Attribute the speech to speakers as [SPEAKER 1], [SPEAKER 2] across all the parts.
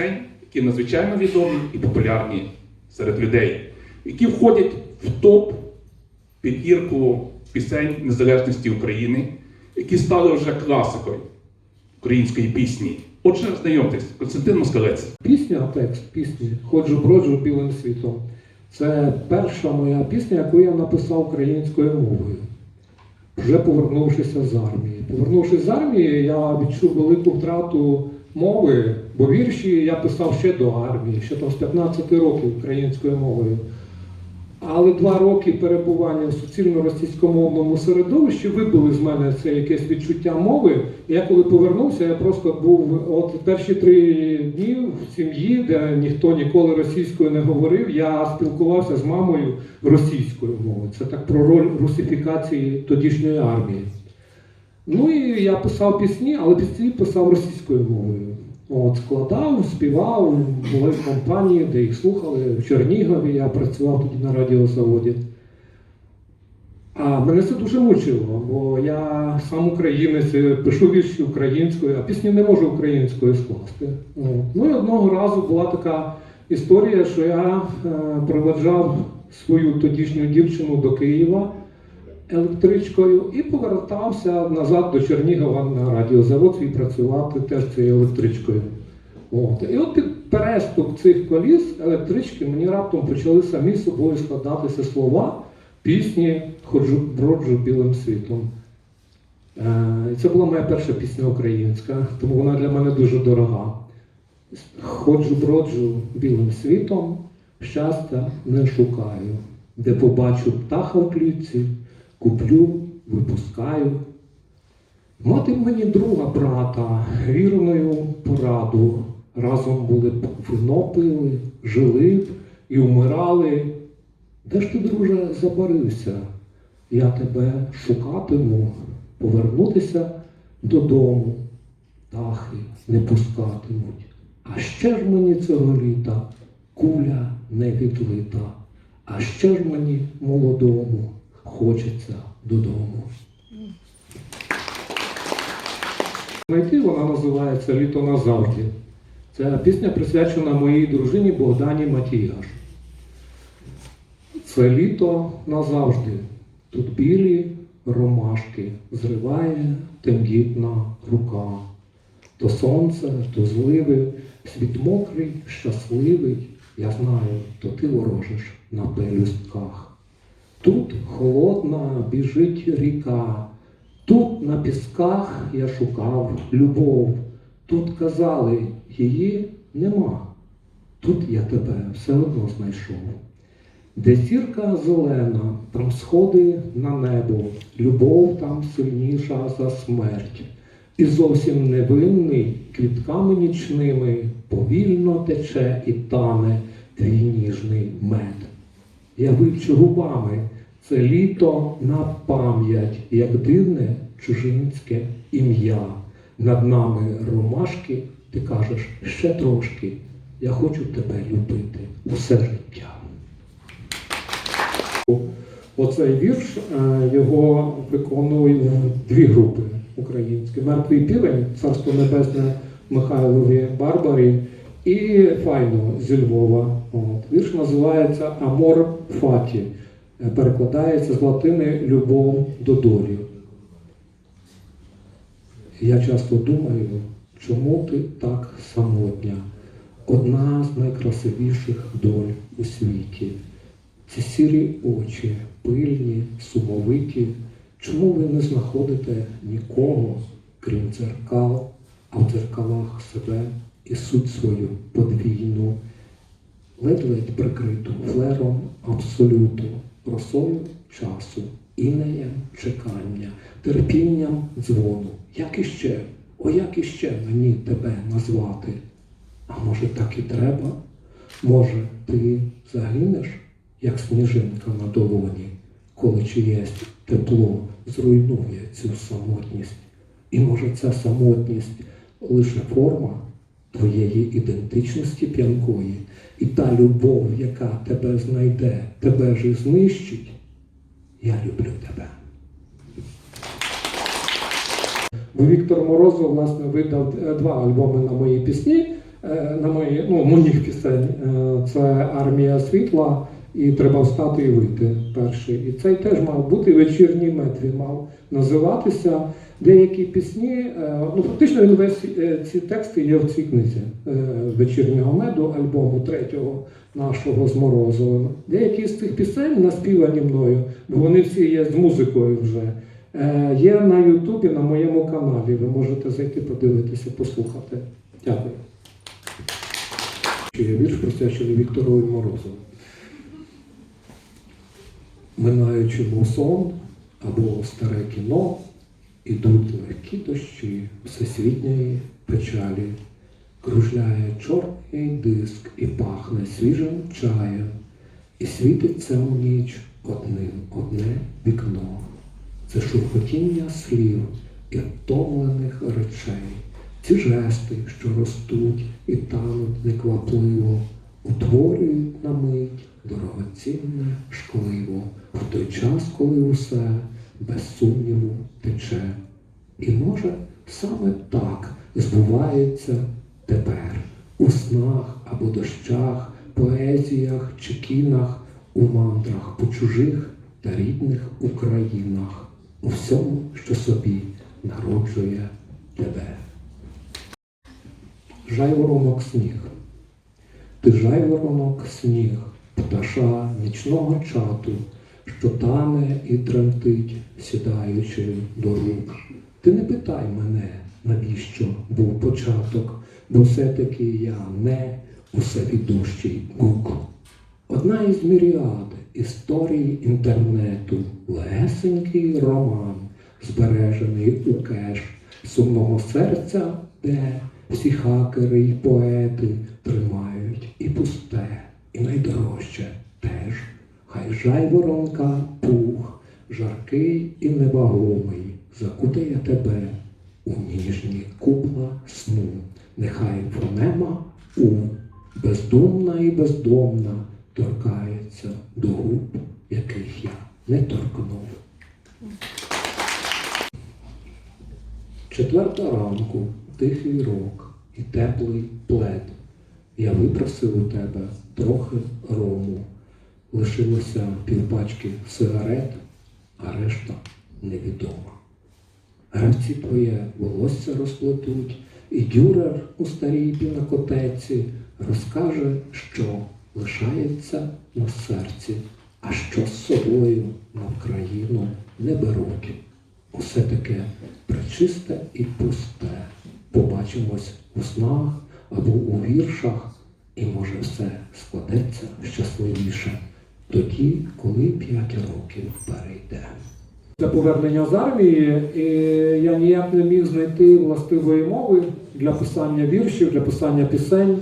[SPEAKER 1] пісень, які надзвичайно відомі і популярні серед людей, які входять в топ п'ятірку пісень незалежності України, які стали вже класикою української пісні. Отже, знайомтесь, Константин Москалець.
[SPEAKER 2] Пісня, текст пісні Ходжу броджу білим світом. Це перша моя пісня, яку я написав українською мовою, вже повернувшися з армії. Повернувшись з армії, я відчув велику втрату мови, бо вірші я писав ще до армії, ще там з 15 років українською мовою. Але два роки перебування в суцільно-російськомовному середовищі вибили з мене це якесь відчуття мови. І я коли повернувся, я просто був от перші три дні в сім'ї, де ніхто ніколи російською не говорив. Я спілкувався з мамою російською мовою. Це так про роль русифікації тодішньої армії. Ну і я писав пісні, але пісні писав російською мовою. От, складав, співав, були в компанії, де їх слухали. В Чернігові я працював тоді на радіозаводі. А мене це дуже мучило, бо я сам українець, е, пишу вірші українською, а пісні не можу українською скласти. Ну і одного разу була така історія, що я е, проведжав свою тодішню дівчину до Києва електричкою і повертався назад до Чернігова на радіозавод свій працювати теж цією електричкою. От. І от під перестук цих коліс електрички мені раптом почали самі собою складатися слова пісні Ходжу броджу білим світом. Е, і це була моя перша пісня українська, тому вона для мене дуже дорога. Ходжу броджу білим світом, щастя не шукаю, де побачу птаха в клітці, куплю, випускаю. Мати мені друга брата, вірною пораду. Разом були б вино пили, жили б і вмирали. Де ж ти, друже, забарився? Я тебе шукатиму, повернутися додому. Птахи не пускатимуть. А ще ж мені цього літа куля не відлита, а ще ж мені молодому хочеться додому. Знайти вона називається Літо назавжди. Це пісня присвячена моїй дружині Богдані Матіяш. Це літо назавжди. Тут білі ромашки зриває тендітна рука. То сонце, то зливи, світ мокрий, щасливий. Я знаю, то ти ворожиш на пелюстках. Тут холодна біжить ріка, тут на пісках я шукав любов. Тут казали, її нема. Тут я тебе все одно знайшов. Де зірка зелена, там сходи на небо, любов там сильніша за смерть. І зовсім невинний квітками нічними повільно тече і тане твій ніжний мед. Я вивчу губами це літо на пам'ять, як дивне чужинське ім'я. Над нами ромашки, ти кажеш ще трошки. Я хочу тебе любити усе життя. Оцей вірш е, його виконують дві групи українські. Мертвий півень, царство небесне Михайлові Барбарі і Файно зі Львова. От. Вірш називається Амор Фаті. Е, Перекладається з латини Любов до долі. Я часто думаю, чому ти так самотня? Одна з найкрасивіших доль у світі. Ці сірі очі, пильні, сумовиті. Чому ви не знаходите нікого, крім дзеркал, а в дзеркалах себе і суть свою подвійну, ледь-ледь прикриту флером абсолюту, росою часу, інеєм чекання, терпінням дзвону. Як іще, о як іще мені тебе назвати? А може так і треба? Може, ти загинеш, як сніжинка на долоні, коли чиєсь тепло зруйнує цю самотність? І може ця самотність лише форма твоєї ідентичності п'янкої, і та любов, яка тебе знайде, тебе ж і знищить. Я люблю тебе. Бо Віктор Морозов власне видав е, два альбоми на мої пісні, е, на мої, ну, моїх пісень. Е, Це Армія світла і Треба встати і вийти перший. І цей теж мав бути вечірній мед. Він мав називатися. Деякі пісні, е, ну фактично він весь е, ці тексти є в цій книзі е, вечірнього меду, альбому третього нашого з Морозовим. Деякі з цих пісень наспівані мною, бо вони всі є з музикою вже. Є на Ютубі на моєму каналі. Ви можете зайти подивитися, послухати. Дякую. Вірш присвячений Віктору Морозову. Минаючи мусон або старе кіно, ідуть легкі дощі всесвітньої печалі. Кружляє чорний диск і пахне свіжим чаєм, і світиться у ніч одним одне вікно. Це шурхотіння слів і втомлених речей, ці жести, що ростуть і тануть неквапливо, утворюють на мить дорогоцінне шкливо в той час, коли усе без сумніву тече. І може саме так збувається тепер у снах або дощах, поезіях чи кінах, у мандрах по чужих та рідних Українах, у всьому, що собі народжує тебе. Жайворонок сніг. Ти жайворонок сніг, пташа нічного чату, що тане і тремтить, сідаючи до рук. Ти не питай мене, навіщо був початок, бо все-таки я не усевідущий гук. Одна із міріад історій інтернету, легесенький роман, збережений у кеш сумного серця, де всі хакери й поети тримають і пусте, і найдорожче теж. Хай жайворонка пух, жаркий і невагомий, закутає тебе у ніжні купла сну. Нехай фонема у бездумна і бездомна торкається до губ, яких я не торкнув. Четверта ранку, тихий рок і теплий плед. Я випросив у тебе трохи рому. Лишилося півпачки сигарет, а решта невідома. Гравці твоє волосся розплетуть, і дюрер у старій пінакотеці розкаже, що лишається на серці, а що з собою на Україну не беруть. Усе таке пречисте і пусте. Побачимось у снах або у віршах, і може все складеться щасливіше тоді, коли п'ять років перейде. Це повернення з армії, і я ніяк не міг знайти властивої мови для писання віршів, для писання пісень.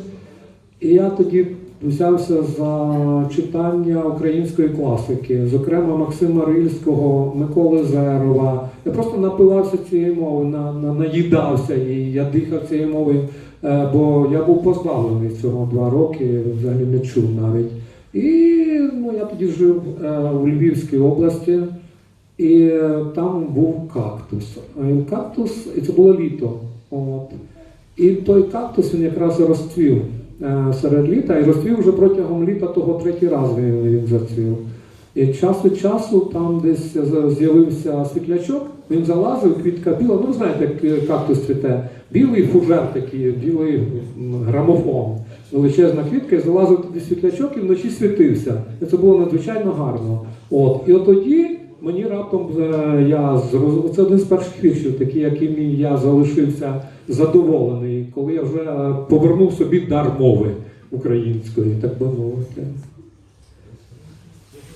[SPEAKER 2] І я тоді взявся за читання української класики, зокрема Максима Рильського, Миколи Зерова. Я просто напивався цієї мови, на, на, наїдався і я дихав цією мовою, е, бо я був позбавлений цього два роки, взагалі не чув навіть. І ну, я тоді жив е, у Львівській області. І е, там був кактус. Кактус, і це було літо. От. І той кактус він якраз розцвів е, серед літа, і розцвів вже протягом літа того третій раз він, він зацвів. І час від часу там десь з'явився світлячок, він залазив, квітка біла, ну знаєте, як е, кактус цвіте, білий фужер такий, білий грамофон, величезна квітка, і залазив туди світлячок і вночі світився. І це було надзвичайно гарно. От. І от тоді мені раптом е, я зроз... це один з перших віршів, такий, яким я залишився задоволений, коли я вже е, повернув собі дар мови української, так би мовити.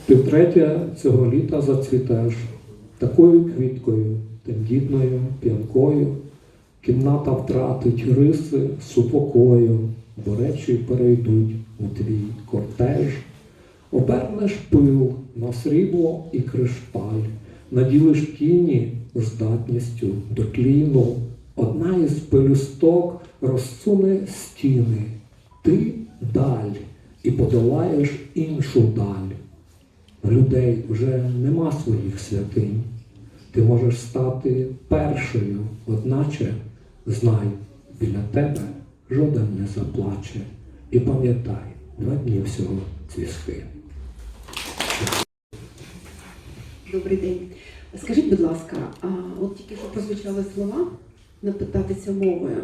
[SPEAKER 2] Ти втретє цього літа зацвітеш такою квіткою, тендітною, п'янкою. Кімната втратить риси супокою, бо речі перейдуть у твій кортеж. Обернеш пил на срібло і кришталь, наділиш тіні здатністю до тліну. Одна із пелюсток розсуне стіни, ти даль і подолаєш іншу даль. Людей вже нема своїх святинь. Ти можеш стати першою, одначе знай, біля тебе жоден не заплаче. І пам'ятай, два дні всього цвісти.
[SPEAKER 3] Добрий день. Скажіть, будь ласка, а от тільки що прозвучали слова напитатися мовою.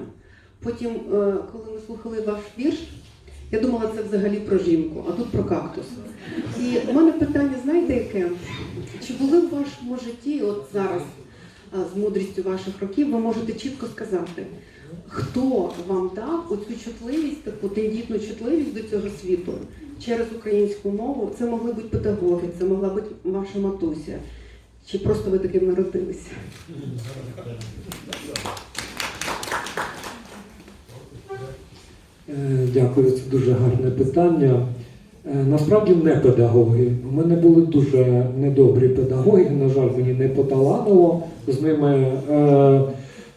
[SPEAKER 3] Потім, е, коли ми слухали ваш вірш, я думала, це взагалі про жінку, а тут про кактус. І в мене питання, знаєте, яке? Чи були в вашому житті, от зараз, з мудрістю ваших років, ви можете чітко сказати, хто вам дав оцю чутливість, таку тендітну чутливість до цього світу через українську мову? Це могли бути педагоги, це могла бути ваша матуся. Чи просто ви таким народилися?
[SPEAKER 2] Е, Дякую, це дуже гарне питання. Е, Насправді не педагоги. У мене були дуже недобрі педагоги, на жаль, мені не поталанило з ними.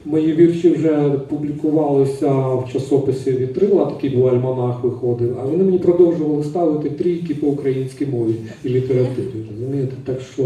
[SPEAKER 2] Мої вірші вже публікувалися в часописі Вітрила, такий був альманах виходив, а вони мені продовжували ставити трійки по українській мові і літературі. Розумієте? Так що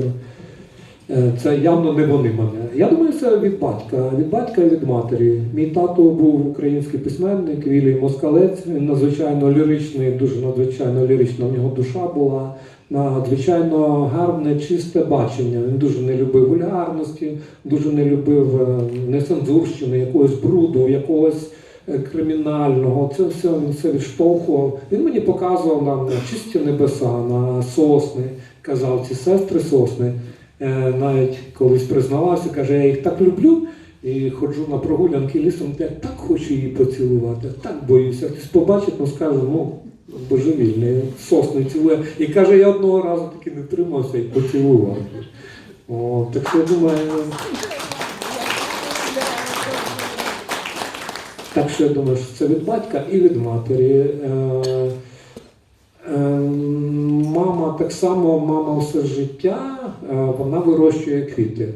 [SPEAKER 2] Е, Це явно не вони мене. Я думаю, це від батька, від батька і від матері. Мій тато був український письменник, Вілій Москалець. Він надзвичайно ліричний, дуже надзвичайно лірична в нього душа була. Надзвичайно гарне, чисте бачення. Він дуже не любив вульгарності, дуже не любив е, нецензурщини, якогось бруду, якогось е, кримінального. Це все він все відштовхував. Він мені показував на чисті небеса, на сосни. Казав, ці сестри сосни. Е, навіть колись признавався, каже, я їх так люблю і ходжу на прогулянки лісом, я так хочу її поцілувати, так боюся. Хтось побачить, ну скаже, ну божевільний, сосни цілує. І каже, я одного разу таки не тримався і поцілував. О, так що я думаю. Так що я думаю, що це від батька і від матері. Е, е, Мама так само, мама все життя, е, вона вирощує квіти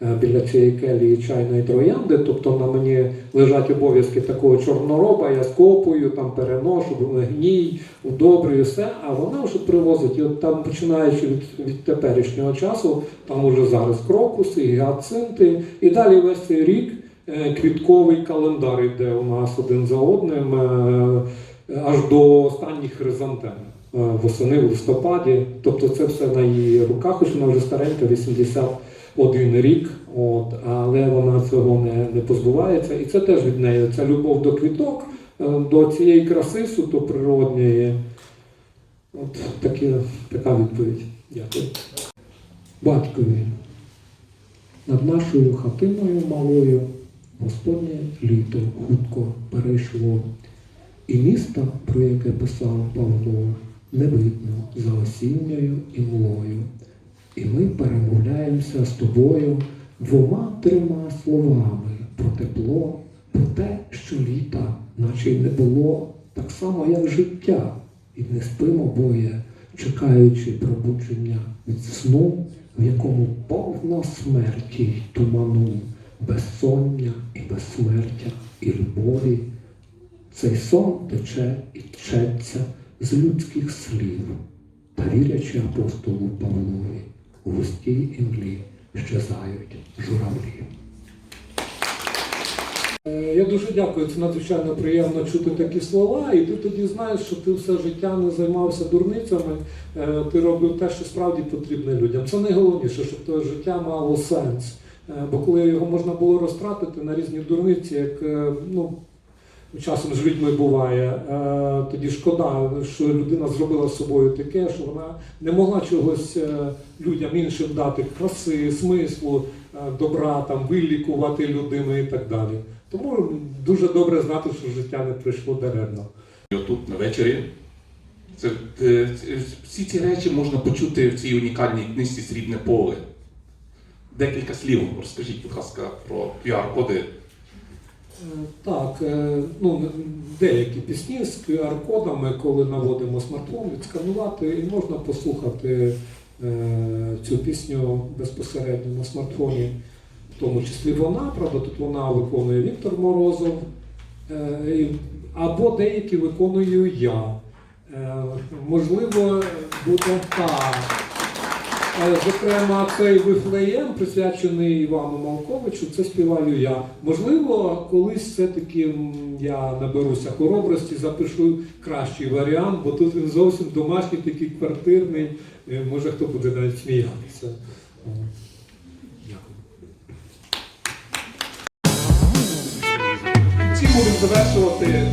[SPEAKER 2] біля цієї келії чайної троянди. Тобто на мені лежать обов'язки такого чорнороба, я скопую, там переношу, гній, удобрюю все, а вона вже привозить. І от там, починаючи від, від теперішнього часу, там уже зараз крокуси, гіацинти, і далі весь цей рік е, квітковий календар йде у нас один за одним. е, аж до останніх хризантем е, восени в листопаді. Тобто це все на її руках, хоч вона вже старенька, 81 рік. От, але вона цього не, не позбувається. І це теж від неї. Ця любов до квіток, е, до цієї краси суто природньої. От такі, така відповідь. Дякую. Батькові. Над нашою хатиною малою Господнє літо хутко перейшло. І міста, про яке писав Павло, не видно за осінньою і млою. І ми перемовляємося з тобою двома-трьома словами про тепло, про те, що літа, наче й не було, так само, як життя, і не спимо боє, чекаючи пробудження від сну, в якому повно смерті й туману, безсоння і безсмертя, і любові. Цей сон тече і тчеться з людських слів, та вірячи апостолу Павлові, у густій імлі щезають журавлі. Е, Я дуже дякую. Це надзвичайно приємно чути такі слова. І ти тоді знаєш, що ти все життя не займався дурницями. е, Ти робив те, що справді потрібне людям. Це найголовніше, щоб твоє життя мало сенс. Е, Бо коли його можна було розтратити на різні дурниці, як ну, часом з людьми буває, е, тоді шкода, що людина зробила з собою таке, що вона не могла чогось е, людям іншим дати краси, смислу, е, добра, там, вилікувати людину і так далі. Тому дуже добре знати, що життя не прийшло даремно.
[SPEAKER 1] І отут на вечорі. Це, всі ці речі можна почути в цій унікальній книжці Срібне поле. Декілька слів розкажіть, будь ласка, про QR-коди.
[SPEAKER 2] Е, Так, е, ну деякі пісні з QR-кодами, коли наводимо смартфон, відсканувати, і можна послухати е, цю пісню безпосередньо на смартфоні, в тому числі вона, правда, тут вона виконує Віктор Морозов, або деякі виконую я. Можливо, буде так. Зокрема, цей вифлеєм, присвячений Івану Малковичу, це співаю я. Можливо, колись все-таки я наберуся хоробрості, запишу кращий варіант, бо тут він зовсім домашній, такий квартирний. Е, Може хто буде навіть сміятися. Дякую.
[SPEAKER 1] Кінці будемо завершувати